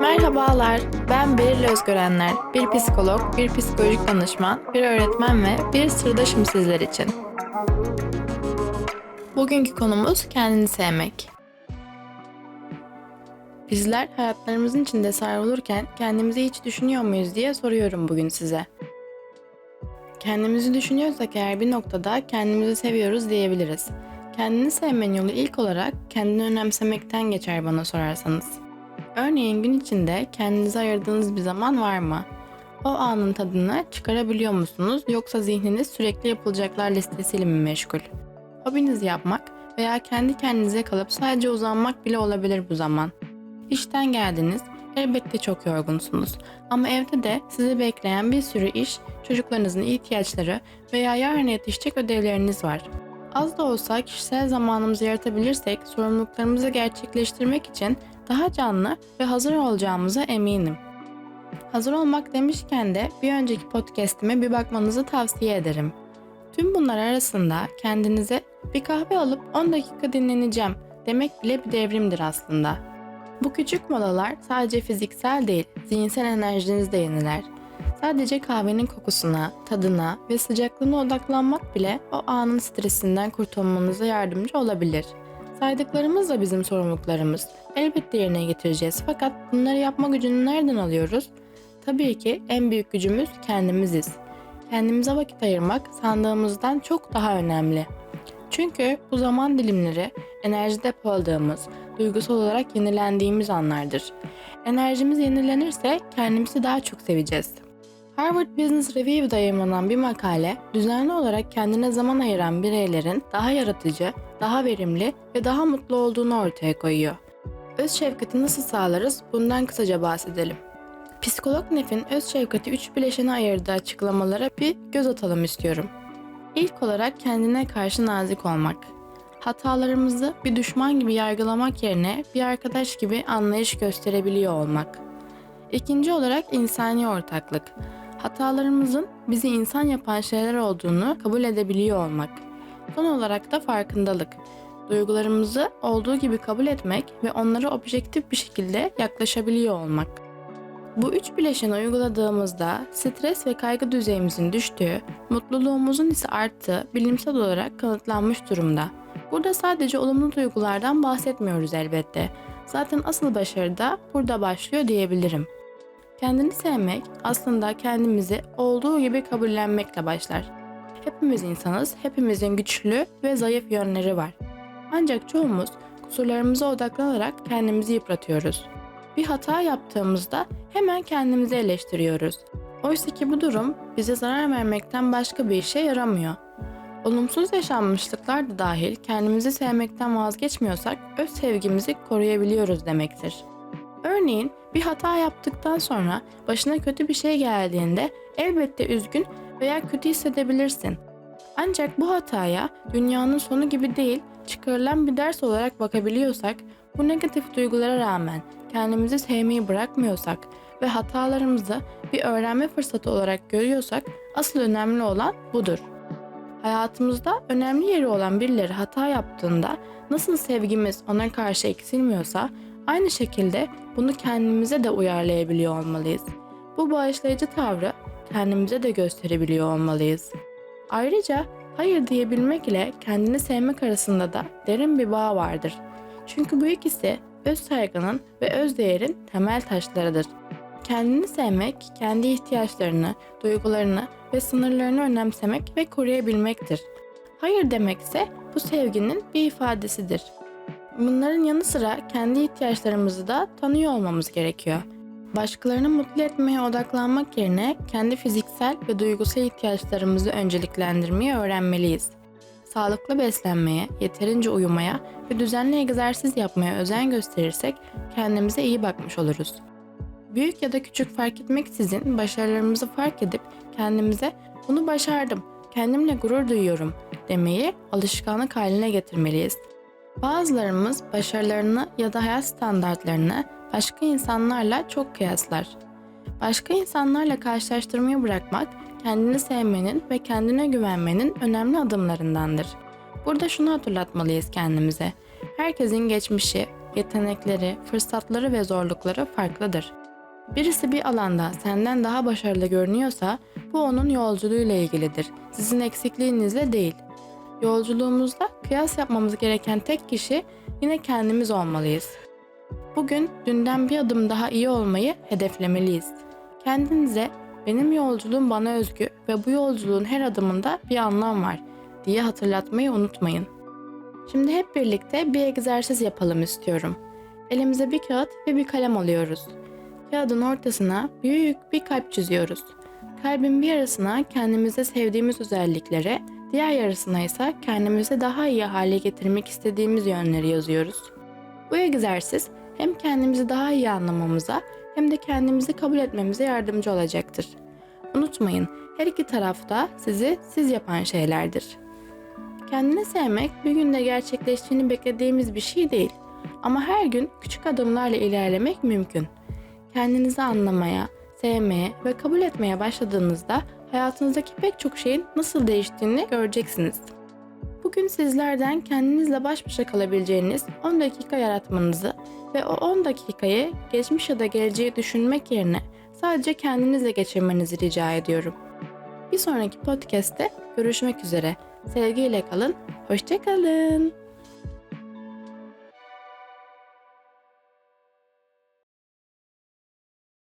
Merhabalar, ben Beril Özgörenler. Bir psikolog, bir psikolojik danışman, bir öğretmen ve bir sırdaşım sizler için. Bugünkü konumuz kendini sevmek. Bizler hayatlarımızın içinde savrulurken kendimizi hiç düşünüyor muyuz diye soruyorum bugün size. Kendimizi düşünüyorsak eğer bir noktada kendimizi seviyoruz diyebiliriz. Kendini sevmenin yolu ilk olarak kendini önemsemekten geçer bana sorarsanız. Örneğin gün içinde kendinize ayırdığınız bir zaman var mı? O anın tadını çıkarabiliyor musunuz yoksa zihniniz sürekli yapılacaklar listesiyle mi meşgul? Hobinizi yapmak veya kendi kendinize kalıp sadece uzanmak bile olabilir bu zaman. İşten geldiniz, elbette çok yorgunsunuz ama evde de sizi bekleyen bir sürü iş, çocuklarınızın ihtiyaçları veya yarın yetişecek ödevleriniz var. Az da olsa kişisel zamanımızı yaratabilirsek sorumluluklarımızı gerçekleştirmek için daha canlı ve hazır olacağımıza eminim. Hazır olmak demişken de bir önceki podcast'ime bir bakmanızı tavsiye ederim. Tüm bunlar arasında kendinize bir kahve alıp 10 dakika dinleneceğim demek bile bir devrimdir aslında. Bu küçük molalar sadece fiziksel değil, zihinsel enerjinizi de yeniler. Sadece kahvenin kokusuna, tadına ve sıcaklığına odaklanmak bile o anın stresinden kurtulmanıza yardımcı olabilir. Saydıklarımız da bizim sorumluluklarımız. Elbette yerine getireceğiz fakat bunları yapma gücünü nereden alıyoruz? Tabii ki en büyük gücümüz kendimiziz. Kendimize vakit ayırmak sandığımızdan çok daha önemli. Çünkü bu zaman dilimleri enerji depoladığımız, duygusal olarak yenilendiğimiz anlardır. Enerjimiz yenilenirse kendimizi daha çok seveceğiz. Harvard Business Review'da yayınlanan bir makale, düzenli olarak kendine zaman ayıran bireylerin daha yaratıcı, daha verimli ve daha mutlu olduğunu ortaya koyuyor. Öz şefkati nasıl sağlarız? Bundan kısaca bahsedelim. Psikolog Nef'in öz şefkati üç bileşene ayırdığı açıklamalara bir göz atalım istiyorum. İlk olarak kendine karşı nazik olmak. Hatalarımızı bir düşman gibi yargılamak yerine bir arkadaş gibi anlayış gösterebiliyor olmak. İkinci olarak insani ortaklık. Hatalarımızın bizi insan yapan şeyler olduğunu kabul edebiliyor olmak. Son olarak da farkındalık. Duygularımızı olduğu gibi kabul etmek ve onlara objektif bir şekilde yaklaşabiliyor olmak. Bu üç bileşeni uyguladığımızda stres ve kaygı düzeyimizin düştüğü, mutluluğumuzun ise arttığı bilimsel olarak kanıtlanmış durumda. Burada sadece olumlu duygulardan bahsetmiyoruz elbette. Zaten asıl başarı da burada başlıyor diyebilirim. Kendini sevmek aslında kendimizi olduğu gibi kabullenmekle başlar. Hepimiz insanız, hepimizin güçlü ve zayıf yönleri var. Ancak çoğumuz kusurlarımıza odaklanarak kendimizi yıpratıyoruz. Bir hata yaptığımızda hemen kendimizi eleştiriyoruz. Oysa ki bu durum bize zarar vermekten başka bir işe yaramıyor. Olumsuz yaşanmışlıklar da dahil kendimizi sevmekten vazgeçmiyorsak öz sevgimizi koruyabiliyoruz demektir. Örneğin bir hata yaptıktan sonra başına kötü bir şey geldiğinde elbette üzgün veya kötü hissedebilirsin. Ancak bu hataya dünyanın sonu gibi değil, çıkarılan bir ders olarak bakabiliyorsak, bu negatif duygulara rağmen kendimizi sevmeyi bırakmıyorsak ve hatalarımızı bir öğrenme fırsatı olarak görüyorsak asıl önemli olan budur. Hayatımızda önemli yeri olan birileri hata yaptığında nasıl sevgimiz ona karşı eksilmiyorsa aynı şekilde bunu kendimize de uyarlayabiliyor olmalıyız. Bu bağışlayıcı tavrı kendimize de gösterebiliyor olmalıyız. Ayrıca hayır diyebilmek ile kendini sevmek arasında da derin bir bağ vardır. Çünkü bu ikisi öz saygının ve öz değerin temel taşlarıdır. Kendini sevmek, kendi ihtiyaçlarını, duygularını ve sınırlarını önemsemek ve koruyabilmektir. Hayır demekse bu sevginin bir ifadesidir. Bunların yanı sıra kendi ihtiyaçlarımızı da tanıyor olmamız gerekiyor. Başkalarını mutlu etmeye odaklanmak yerine kendi fiziksel ve duygusal ihtiyaçlarımızı önceliklendirmeyi öğrenmeliyiz. Sağlıklı beslenmeye, yeterince uyumaya ve düzenli egzersiz yapmaya özen gösterirsek kendimize iyi bakmış oluruz. Büyük ya da küçük fark etmeksizin başarılarımızı fark edip kendimize bunu başardım, kendimle gurur duyuyorum demeyi alışkanlık haline getirmeliyiz. Bazılarımız başarılarını ya da hayat standartlarını başka insanlarla çok kıyaslar. Başka insanlarla karşılaştırmayı bırakmak kendini sevmenin ve kendine güvenmenin önemli adımlarındandır. Burada şunu hatırlatmalıyız kendimize. Herkesin geçmişi, yetenekleri, fırsatları ve zorlukları farklıdır. Birisi bir alanda senden daha başarılı görünüyorsa bu onun yolculuğuyla ilgilidir. Sizin eksikliğinizle değil. Yolculuğumuzda kıyas yapmamız gereken tek kişi yine kendimiz olmalıyız. Bugün dünden bir adım daha iyi olmayı hedeflemeliyiz. Kendinize benim yolculuğum bana özgü ve bu yolculuğun her adımında bir anlam var diye hatırlatmayı unutmayın. Şimdi hep birlikte bir egzersiz yapalım istiyorum. Elimize bir kağıt ve bir kalem alıyoruz. Kağıdın ortasına büyük bir kalp çiziyoruz. Kalbin bir yarısına kendimizde sevdiğimiz özelliklere, diğer yarısına ise kendimizi daha iyi hale getirmek istediğimiz yönleri yazıyoruz. Bu egzersiz hem kendimizi daha iyi anlamamıza hem de kendimizi kabul etmemize yardımcı olacaktır. Unutmayın, her iki tarafta sizi siz yapan şeylerdir. Kendini sevmek bir günde gerçekleştiğini beklediğimiz bir şey değil. Ama her gün küçük adımlarla ilerlemek mümkün. Kendinizi anlamaya, sevmeye ve kabul etmeye başladığınızda hayatınızdaki pek çok şeyin nasıl değiştiğini göreceksiniz. Bugün sizlerden kendinizle baş başa kalabileceğiniz 10 dakika yaratmanızı ve o 10 dakikayı geçmiş ya da geleceği düşünmek yerine sadece kendinizle geçirmenizi rica ediyorum. Bir sonraki podcast'te görüşmek üzere. Sevgiyle kalın, hoşçakalın.